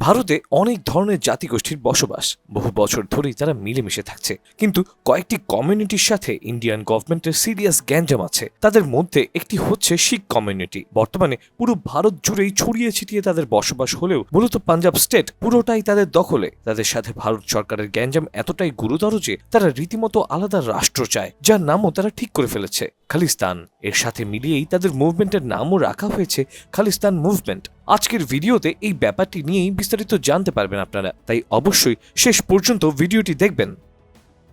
ভারতে অনেক ধরনের জাতিগোষ্ঠীর বসবাস। বহু বছর ধরেই তারা মিলেমিশে থাকছে। কিন্তু কয়েকটি কমিউনিটির সাথে ইন্ডিয়ান গভর্নমেন্টের সিরিয়াস গ্যাঞ্জাম আছে। তাদের মধ্যে একটি হচ্ছে শিখ কমিউনিটি। বর্তমানে পুরো ভারত জুড়েই ছড়িয়ে ছিটিয়ে তাদের বসবাস হলেও মূলত পাঞ্জাব স্টেট পুরোটাই তাদের দখলে। তাদের সাথে ভারত সরকারের গ্যাঞ্জাম এতটাই গুরুতর যে তারা রীতিমতো আলাদা রাষ্ট্র চায়, যার নামও তারা ঠিক করে ফেলেছে। খালিস্তান। এর সাথে মিলিয়েই তাদের মুভমেন্টের নামও রাখা হয়েছে খালিস্তান মুভমেন্ট আজকের ভিডিওতে এই ব্যাপারটি নিয়েই বিস্তারিত জানতে পারবেন আপনারা। তাই অবশ্যই শেষ পর্যন্ত ভিডিওটি দেখবেন।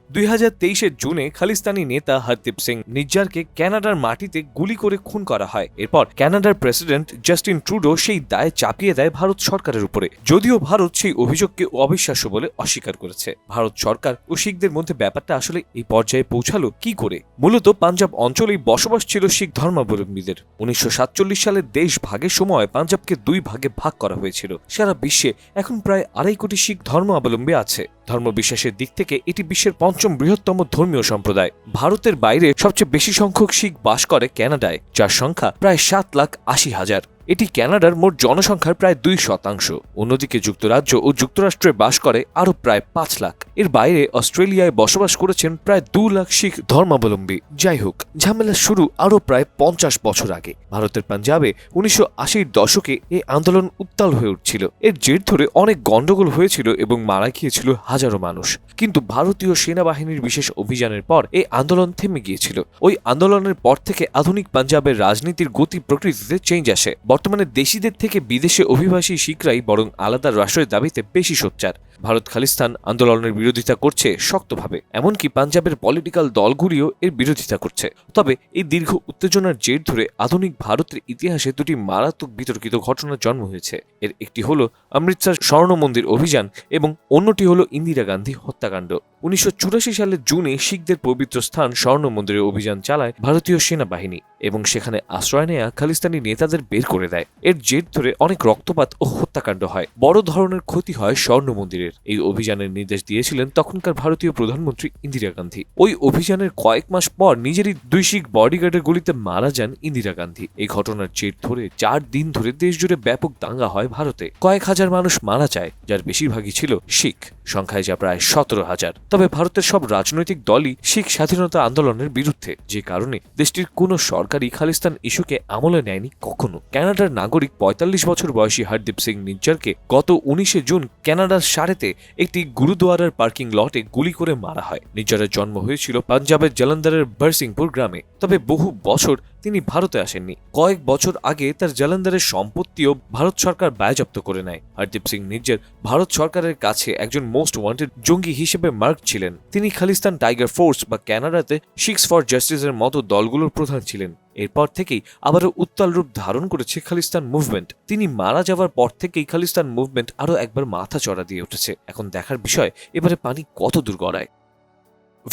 দুই হাজার তেইশের জুনে খালিস্তানি নেতা হরদীপ সিং নিজ্জারকে কানাডার মাটিতে গুলি করে খুন করা হয়। এরপর কানাডার প্রেসিডেন্ট জাস্টিন ট্রুডো সেই দায় চাপিয়ে দেয় ভারত সরকারের উপরে। যদিও ভারত সেই অভিযোগকে অবিশ্বাস্য বলে অস্বীকার করেছে। ভারত সরকার ও শিখদের মধ্যে ব্যাপারটা আসলে এই পর্যায়ে পৌঁছালো কি করে? মূলত পাঞ্জাব অঞ্চলেই বসবাস ছিল শিখ ধর্মাবলম্বীদের। উনিশশো সাতচল্লিশ সালে দেশ ভাগের সময় পাঞ্জাবকে দুই ভাগে ভাগ করা হয়েছিল। সারা বিশ্বে এখন প্রায় আড়াই কোটি শিখ ধর্মাবলম্বী আছে। ধর্মবিশ্বাসের দিক থেকে এটি বিশ্বের পঞ্চম বৃহত্তম ধর্মীয় সম্প্রদায়। ভারতের বাইরে সবচেয়ে বেশি সংখ্যক শিখ বাস করে ক্যানাডায়, যার সংখ্যা প্রায় সাত লাখ আশি হাজার। এটি ক্যানাডার মোট জনসংখ্যার প্রায় দুই শতাংশ। অন্যদিকে যুক্তরাজ্য ও যুক্তরাষ্ট্রে বাস করে আরও প্রায় পাঁচ লাখ। এর বাইরে অস্ট্রেলিয়ায় বসবাস করেছেন প্রায় দু লাখ শিখ ধর্মাবলম্বী। যাই হোক, ঝামেলা শুরু আরও প্রায় পঞ্চাশ বছর আগে। ভারতের পাঞ্জাবে উনিশশো আশির দশকে এই আন্দোলন উত্তাল হয়ে উঠছিল। এর জের ধরে অনেক গণ্ডগোল হয়েছিল এবং মারা গিয়েছিল হাজারো মানুষ। কিন্তু ভারতীয় সেনাবাহিনীর বিশেষ অভিযানের পর এই আন্দোলন থেমে গিয়েছিল। ওই আন্দোলনের পর থেকে আধুনিক পাঞ্জাবের রাজনীতির গতি প্রকৃতিতে চেঞ্জ আসে। বর্তমানে দেশিদের থেকে বিদেশে অভিবাসী শিখরাই বরং আলাদা রাষ্ট্রের দাবিতে বেশি সোচ্চার। ভারত খালিস্তান আন্দোলনের বিরোধিতা করছে শক্তভাবে, এমনকি পাঞ্জাবের পলিটিক্যাল দলগুলিও এর বিরোধিতা করছে। তবে এই দীর্ঘ উত্তেজনার জের ধরে আধুনিক ভারতের ইতিহাসে দুটি মারাত্মক বিতর্কিত ঘটনার জন্ম হয়েছে। এর একটি হলো অমৃতসর স্বর্ণ মন্দির অভিযান এবং অন্যটি হল ইন্দিরা গান্ধী হত্যাকাণ্ড। উনিশশো চুরাশি সালের জুনে শিখদের পবিত্র স্থান স্বর্ণ মন্দিরে অভিযান চালায় ভারতীয় সেনাবাহিনী এবং সেখানে আশ্রয় নেয়া খালিস্তানি নেতাদের বের করে দেয়। এর জের ধরে অনেক রক্তপাত ও হত্যাকাণ্ড হয়। বড় ধরনের ক্ষতি হয় স্বর্ণ মন্দিরের এই অভিযানের নির্দেশ দিয়েছিলেন তখনকার ভারতীয় প্রধানমন্ত্রী ইন্দিরা গান্ধী। ওই অভিযানের কয়েক মাস পর নিজেরই দুই শিখ বডিগার্ডের গুলিতে মারা যান ইন্দিরা গান্ধী। এই ঘটনার জের ধরে চার দিন ধরে দেশ জুড়ে ব্যাপক দাঙ্গা হয় ভারতে। কয়েক হাজার মানুষ মারা যায়, যার বেশিরভাগই ছিল শিখ। সংখ্যায় যা প্রায় সতেরো হাজার। তবে ভারতের সব রাজনৈতিক দলই শিখ স্বাধীনতা আন্দোলনের বিরুদ্ধে, যে কারণে দেশটির কোনো সরকারই খালিস্তান ইস্যুকে আমলে নেয়নি কখনো। কানাডার নাগরিক পঁয়তাল্লিশ বছর বয়সী হরদীপ সিং নিজ্জারকে গত উনিশে জুন কানাডার সারেতে একটি গুরুদুয়ারার পার্কিং লটে গুলি করে মারা হয়। নিজ্জারের জন্ম হয়েছিল পাঞ্জাবের জলন্ধরের বারসিংপুর গ্রামে। তবে বহু বছর তিনি ভারতে আসেননি। কয়েক বছর আগে তার জলন্ধরের সম্পত্তিও ভারত সরকার বায়াজপ্ত করে নেয়। হরদীপ সিং নিজ্জর ভারত সরকারের কাছে একজন মোস্ট ওয়ান্টেড জঙ্গি হিসেবে মার্ক ছিলেন। তিনি খালিস্তান টাইগার ফোর্স বা ক্যানাডাতে সিক্স ফর জাস্টিসের মতো দলগুলোর প্রধান ছিলেন। এরপর থেকেই আবারও উত্তাল রূপ ধারণ করেছে খালিস্তান মুভমেন্ট তিনি মারা যাওয়ার পর থেকেই খালিস্তান মুভমেন্ট আরও একবার মাথা চড়া দিয়ে উঠেছে। এখন দেখার বিষয়, এবারে পানি কত দূর গড়ায়?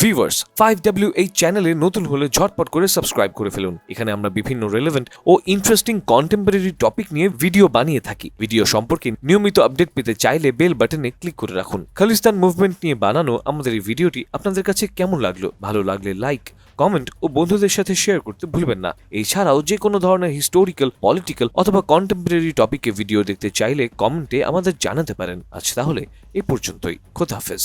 ভিউয়ার্স ফাইভ ডাব্লিউ এই চ্যানেলে নতুন হলে ঝটপট করে সাবস্ক্রাইব করে ফেলুন। এখানে আমরা বিভিন্ন রেলেভেন্ট ও ইন্টারেস্টিং কন্টেম্পোরারি টপিক নিয়ে ভিডিও বানিয়ে থাকি। ভিডিও সম্পর্কে নিয়মিত আপডেট পেতে চাইলে বেল বাটনে ক্লিক করে রাখুন। খালিস্তান মুভমেন্ট নিয়ে বানানো আমাদের এই ভিডিওটি আপনাদের কাছে কেমন লাগল? ভালো লাগলে লাইক কমেন্ট ও বন্ধুদের সাথে শেয়ার করতে ভুলবেন না। এছাড়াও যে কোনো ধরনের হিস্টোরিক্যাল পলিটিক্যাল অথবা কন্টেম্পোরারি টপিকে ভিডিও দেখতে চাইলে কমেন্টে আমাদের জানাতে পারেন। আজ তাহলে এ পর্যন্তই। খোদাহাফেজ